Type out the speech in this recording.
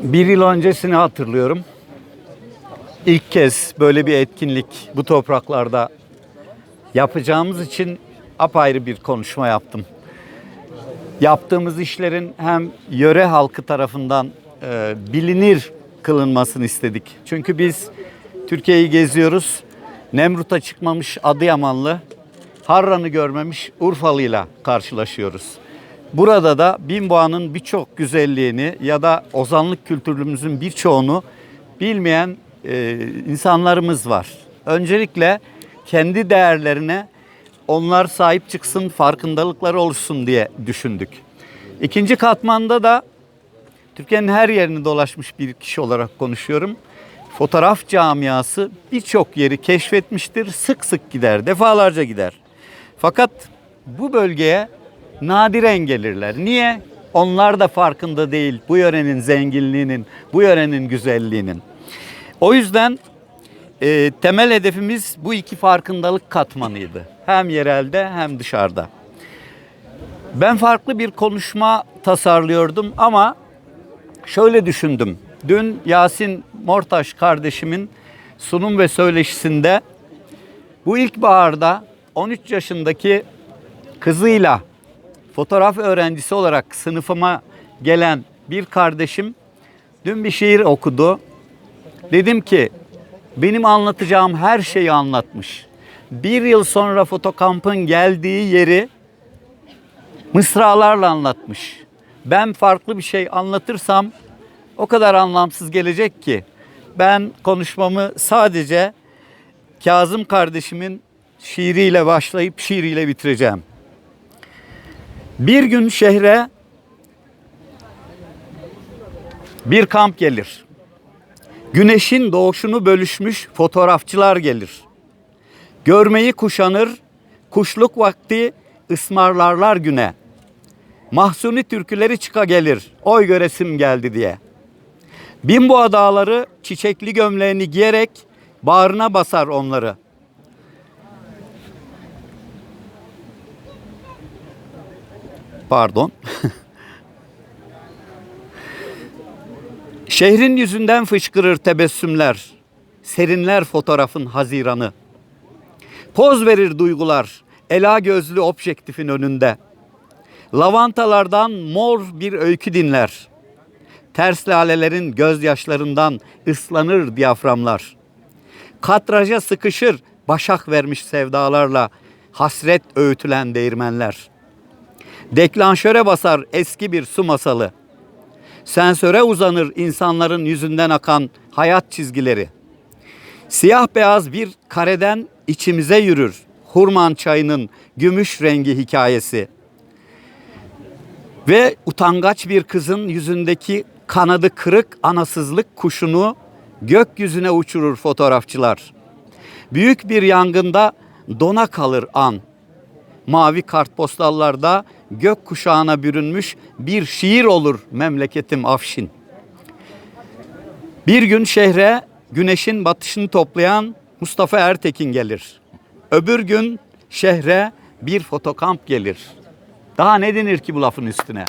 Bir yıl öncesini hatırlıyorum. İlk kez böyle bir etkinlik bu topraklarda yapacağımız için apayrı bir konuşma yaptım. Yaptığımız işlerin hem yöre halkı tarafından e, bilinir kılınmasını istedik. Çünkü biz Türkiye'yi geziyoruz. Nemrut'a çıkmamış Adıyamanlı, Harran'ı görmemiş Urfalı'yla karşılaşıyoruz. Burada da Binboğa'nın birçok güzelliğini ya da ozanlık kültürümüzün birçoğunu bilmeyen e, insanlarımız var. Öncelikle kendi değerlerine onlar sahip çıksın, farkındalıkları oluşsun diye düşündük. İkinci katmanda da Türkiye'nin her yerini dolaşmış bir kişi olarak konuşuyorum. Fotoğraf camiası birçok yeri keşfetmiştir, sık sık gider, defalarca gider. Fakat bu bölgeye nadiren gelirler. Niye? Onlar da farkında değil bu yörenin zenginliğinin, bu yörenin güzelliğinin. O yüzden e, temel hedefimiz bu iki farkındalık katmanıydı. Hem yerelde hem dışarıda. Ben farklı bir konuşma tasarlıyordum ama şöyle düşündüm. Dün Yasin Mortaş kardeşimin sunum ve söyleşisinde bu ilkbaharda 13 yaşındaki kızıyla fotoğraf öğrencisi olarak sınıfıma gelen bir kardeşim dün bir şiir okudu. Dedim ki benim anlatacağım her şeyi anlatmış. Bir yıl sonra fotokampın geldiği yeri mısralarla anlatmış. Ben farklı bir şey anlatırsam o kadar anlamsız gelecek ki ben konuşmamı sadece Kazım kardeşimin şiiriyle başlayıp şiiriyle bitireceğim. Bir gün şehre bir kamp gelir. Güneşin doğuşunu bölüşmüş fotoğrafçılar gelir. Görmeyi kuşanır, kuşluk vakti ısmarlarlar güne. Mahsuni türküleri çıka gelir, oy göresim geldi diye. Binboğa dağları çiçekli gömleğini giyerek bağrına basar onları. Pardon. Şehrin yüzünden fışkırır tebessümler, serinler fotoğrafın haziranı. Poz verir duygular, ela gözlü objektifin önünde. Lavantalardan mor bir öykü dinler. Ters lalelerin gözyaşlarından ıslanır diyaframlar. Katraja sıkışır başak vermiş sevdalarla hasret öğütülen değirmenler. Deklanşöre basar eski bir su masalı. Sensöre uzanır insanların yüzünden akan hayat çizgileri. Siyah beyaz bir kareden içimize yürür hurman çayının gümüş rengi hikayesi. Ve utangaç bir kızın yüzündeki kanadı kırık anasızlık kuşunu gökyüzüne uçurur fotoğrafçılar. Büyük bir yangında dona kalır an. Mavi kartpostallarda gök kuşağına bürünmüş bir şiir olur memleketim Afşin. Bir gün şehre güneşin batışını toplayan Mustafa Ertekin gelir. Öbür gün şehre bir fotokamp gelir. Daha ne denir ki bu lafın üstüne?